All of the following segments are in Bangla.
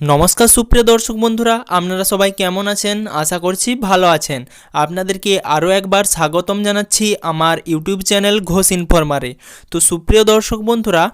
নমস্কার সুপ্রিয় দর্শক বন্ধুরা, আপনারা সবাই কেমন আছেন? আশা করছি ভালো আছেন। আপনাদেরকে আরও একবার স্বাগতম জানাচ্ছি আমার ইউটিউব চ্যানেল ঘোষ ইনফরমারে। তো সুপ্রিয় দর্শক বন্ধুরা,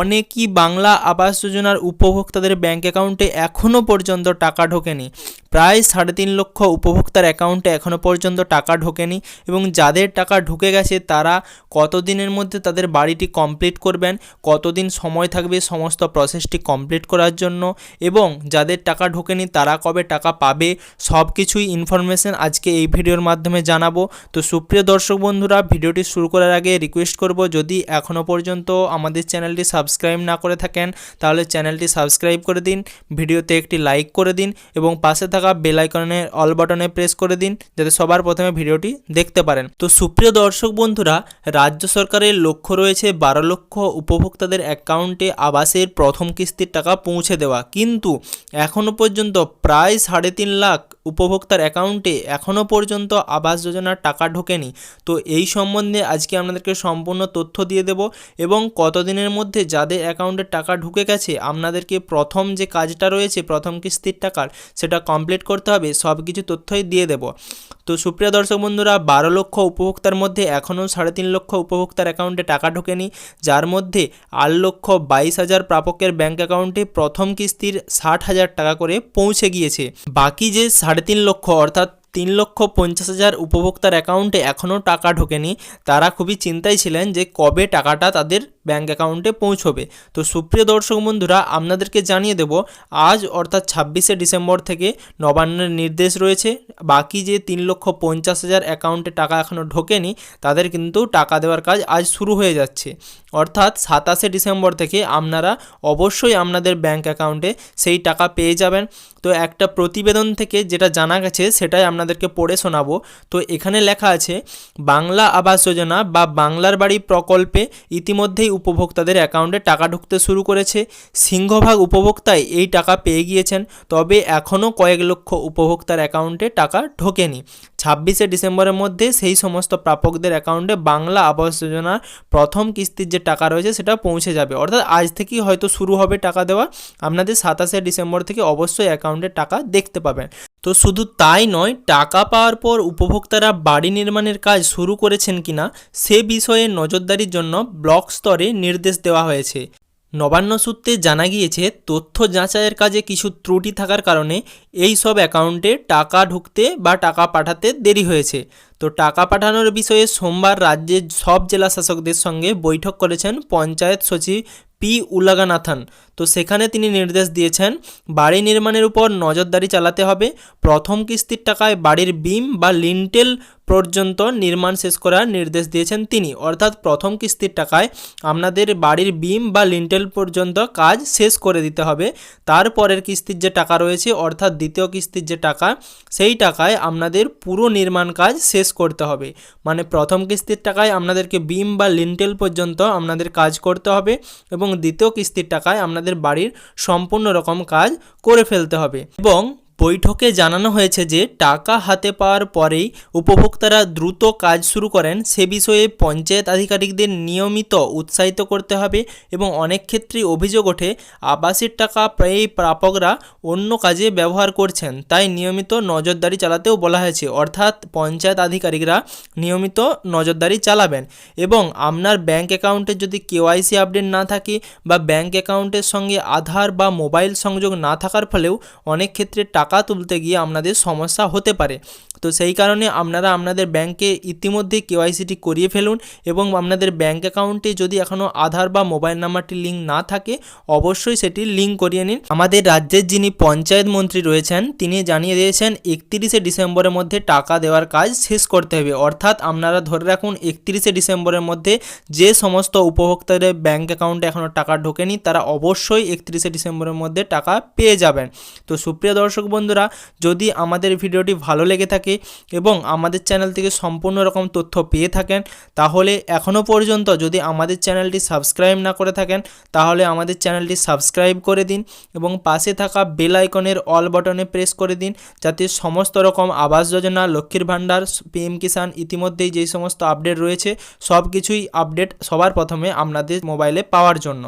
অনেকই বাংলা আবাস যোজনার উপভোক্তাদের ব্যাঙ্ক অ্যাকাউন্টে এখনও পর্যন্ত টাকা ঢোকেনি। প্রায় সাড়ে তিন লক্ষ উপভোক্তার অ্যাকাউন্টে এখনও পর্যন্ত টাকা ঢোকেনি এবং যাদের টাকা ঢুকে গেছে তারা কতদিনের মধ্যে তাদের বাড়িটি কমপ্লিট করবেন, কতদিন সময় থাকবে সমস্ত প্রসেসটি কমপ্লিট করার জন্য এবং যাদের টাকা ঢোকেনি তারা কবে টাকা পাবে সব কিছুই ইনফরমেশন আজকে এই ভিডিওর মাধ্যমে জানাব। তো সুপ্রিয় দর্শক বন্ধুরা, ভিডিওটি শুরু করার আগে রিকোয়েস্ট করব, যদি এখনও পর্যন্ত আমাদের চ্যানেলটি সাবস্ক্রাইব না করে থাকেন, তাহলে চ্যানেলটি সাবস্ক্রাইব করে দিন, ভিডিওতে একটি লাইক করে দিন এবং পাশে থাকা বেল আইকনের অল বাটনে প্রেস করে দিন, যাতে সবার প্রথমে ভিডিওটি দেখতে পারেন। তো সুপ্রিয় দর্শক বন্ধুরা, রাজ্য সরকারের লক্ষ্য রয়েছে বারো লক্ষ উপভোক্তাদের অ্যাকাউন্টে আবাসের প্রথম কিস্তির টাকা পৌঁছে দেওয়া। কিন্তু এখনও পর্যন্ত প্রায় সাড়ে তিন লাখ উপভোক্তার অ্যাকাউন্টে এখনও পর্যন্ত আবাস যোজনার টাকা ঢোকেনি। তো এই সম্বন্ধে আজকে আপনাদেরকে সম্পূর্ণ তথ্য দিয়ে দেব এবং কতদিনের মধ্যে যাদের অ্যাকাউন্টে টাকা ঢুকে গেছে, আপনাদেরকে প্রথম যে কাজটা রয়েছে, প্রথম কিস্তির টাকার সেটা কমপ্লিট করতে হবে সব কিছু তথ্যই দিয়ে দেব। তো সুপ্রিয় দর্শক বন্ধুরা, বারো লক্ষ উপভোক্তার মধ্যে এখনও সাড়ে তিন লক্ষ উপভোক্তার অ্যাকাউন্টে টাকা ঢোকেনি, যার মধ্যে আট লক্ষ বাইশ হাজার প্রাপকের ব্যাঙ্ক অ্যাকাউন্টে প্রথম কিস্তির ষাট হাজার টাকা করে পৌঁছে গিয়েছে। বাকি যে সাড়ে তিন লক্ষ অর্থাৎ তিন লক্ষ পঞ্চাশ হাজার উপভোক্তার অ্যাকাউন্টে এখনও টাকা ঢোকেনি, তারা খুবই চিন্তায় ছিলেন যে কবে টাকাটা তাদের ব্যাঙ্ক অ্যাকাউন্টে পৌঁছবে। তো সুপ্রিয় দর্শক বন্ধুরা, আপনাদেরকে জানিয়ে দেব, আজ অর্থাৎ ছাব্বিশে ডিসেম্বর থেকে নবান্নের নির্দেশ রয়েছে। বাকি যে তিন লক্ষ পঞ্চাশ হাজার অ্যাকাউন্টে টাকা এখনও ঢোকেনি, তাদের কিন্তু টাকা দেওয়ার কাজ আজ শুরু হয়ে যাচ্ছে। অর্থাৎ সাতাশে ডিসেম্বর থেকে আপনারা অবশ্যই আপনাদের ব্যাঙ্ক অ্যাকাউন্টে সেই টাকা পেয়ে যাবেন। তো একটা প্রতিবেদন থেকে যেটা জানা গেছে, সেটাই আপনাদেরকে পড়ে শোনাবো। তো এখানে লেখা আছে, বাংলা আবাস যোজনা বা বাংলার বাড়ি প্রকল্পে ইতিমধ্যেই উপভোক্তাদের অ্যাকাউন্টে টাকা ঢুকতে শুরু করেছে। সিংহভাগ উপভোক্তাই এই টাকা পেয়ে গিয়েছেন, তবে এখনও কয়েক লক্ষ উপভোক্তার অ্যাকাউন্টে টাকা ঢোকেনি। ছাব্বিশে ডিসেম্বরের মধ্যে সেই সমস্ত প্রাপকদের অ্যাকাউন্টে বাংলা আবাস যোজনার প্রথম কিস্তির যে টাকা রয়েছে সেটা পৌঁছে যাবে। অর্থাৎ আজ থেকেই হয়তো শুরু হবে টাকা দেওয়া। আপনাদের সাতাশে ডিসেম্বর থেকে অবশ্যই অ্যাকাউন্টে টাকা দেখতে পাবেন। তো শুধু তাই নয়, টাকা পাওয়ার পর উপভোক্তারা বাড়ি নির্মাণের কাজ শুরু করেছেন কিনা সে বিষয়ে নজরদারির জন্য ব্লক স্তরে নির্দেশ দেওয়া হয়েছে। নবান্ন সূত্রে জানা গিয়েছে, তথ্য যাচাইয়ের কাজে কিছু ত্রুটি থাকার কারণে এই সব অ্যাকাউন্টে টাকা ঢুকতে বা টাকা পাঠাতে দেরি হয়েছে। তো টাকা পাঠানোর বিষয়ে সোমবার রাজ্যের সব জেলা শাসকদের সঙ্গে বৈঠক করেছেন পঞ্চায়েত সচিব পি উলাগানাথন। তো সেখানে তিনি নির্দেশ দিয়েছেন, বাড়ি নির্মাণের উপর নজরদারি চালাতে হবে। প্রথম কিস্তির টাকায় বাড়ির বিম বা লিন্টেল পর্যন্ত নির্মাণ শেষ করার নির্দেশ দিয়েছেন তিনি। অর্থাৎ প্রথম কিস্তির টাকায় আপনাদের বাড়ির বিম বা লিন্টেল পর্যন্ত কাজ শেষ করে দিতে হবে। তারপরের কিস্তির যে টাকা রয়েছে, অর্থাৎ দ্বিতীয় কিস্তির যে টাকা, সেই টাকায় আপনাদের পুরো নির্মাণ কাজ শেষ করতে হবে। মানে প্রথম কিস্তির টাকায় আপনাদেরকে বিম বা লিন্টেল পর্যন্ত আপনাদের কাজ করতে হবে এবং দ্বিতীয় কিস্তির টাকায় আপনাদের বাড়ির সম্পূর্ণ রকম কাজ করে ফেলতে হবে। এবং বৈঠকে জানানো হয়েছে যে টাকা হাতে পাওয়ার পরেই উপভোক্তারা দ্রুত কাজ শুরু করেন। সে বিষয়ে পঞ্চায়েত আধিকারিকদের নিয়মিত উৎসাহিত করতে হবে এবং অনেক ক্ষেত্রেই অভিযোগ ওঠে আবাসের টাকা এই প্রাপকরা অন্য কাজে ব্যবহার করছেন। তাই নিয়মিত নজরদারি চালাতেও বলা হয়েছে। অর্থাৎ পঞ্চায়েত আধিকারিকরা নিয়মিত নজরদারি চালাবেন এবং আপনার ব্যাঙ্ক অ্যাকাউন্টে যদি কেওয়াইসি আপডেট না থাকে বা ব্যাঙ্ক অ্যাকাউন্টের সঙ্গে আধার বা মোবাইল সংযোগ না থাকার ফলেও অনেক ক্ষেত্রে টাকা টাকা তুলতে গিয়ে আপনাদের সমস্যা হতে পারে। তো সেই কারণে আপনারা আপনাদের ব্যাংকে ইতিমধ্যে কেওয়াইসিটি করিয়ে ফেলুন এবং আপনাদের ব্যাঙ্ক অ্যাকাউন্টে যদি এখনও আধার বা মোবাইল নাম্বারটি লিঙ্ক না থাকে, অবশ্যই সেটি লিঙ্ক করিয়ে নিন। আমাদের রাজ্যের যিনি পঞ্চায়েত মন্ত্রী রয়েছেন, তিনি জানিয়ে দিয়েছেন একত্রিশে ডিসেম্বরের মধ্যে টাকা দেওয়ার কাজ শেষ করতে হবে। অর্থাৎ আপনারা ধরে রাখুন একত্রিশে ডিসেম্বরের মধ্যে যে সমস্ত উপভোক্তাদের ব্যাঙ্ক অ্যাকাউন্টে এখনও টাকা ঢোকেনি, তারা অবশ্যই একত্রিশে ডিসেম্বরের মধ্যে টাকা পেয়ে যাবেন। তো সুপ্রিয় দর্শক বন্ধুরা, যদি আমাদের ভিডিওটি ভালো লেগে থাকে এবং আমাদের চ্যানেল থেকে সম্পূর্ণ রকম তথ্য পেয়ে থাকেন, তাহলে এখনও পর্যন্ত যদি আমাদের চ্যানেলটি সাবস্ক্রাইব না করে থাকেন, তাহলে আমাদের চ্যানেলটি সাবস্ক্রাইব করে দিন এবং পাশে থাকা বেল আইকনের অল বটনে প্রেস করে দিন যাতে সমস্ত রকম আবাস যোজনা, লক্ষ্মীর ভাণ্ডার, পিএম কিষাণ ইতিমধ্যেই যেই সমস্ত আপডেট রয়েছে সব কিছুই আপডেট সবার প্রথমে আপনাদের মোবাইলে পাওয়ার জন্য।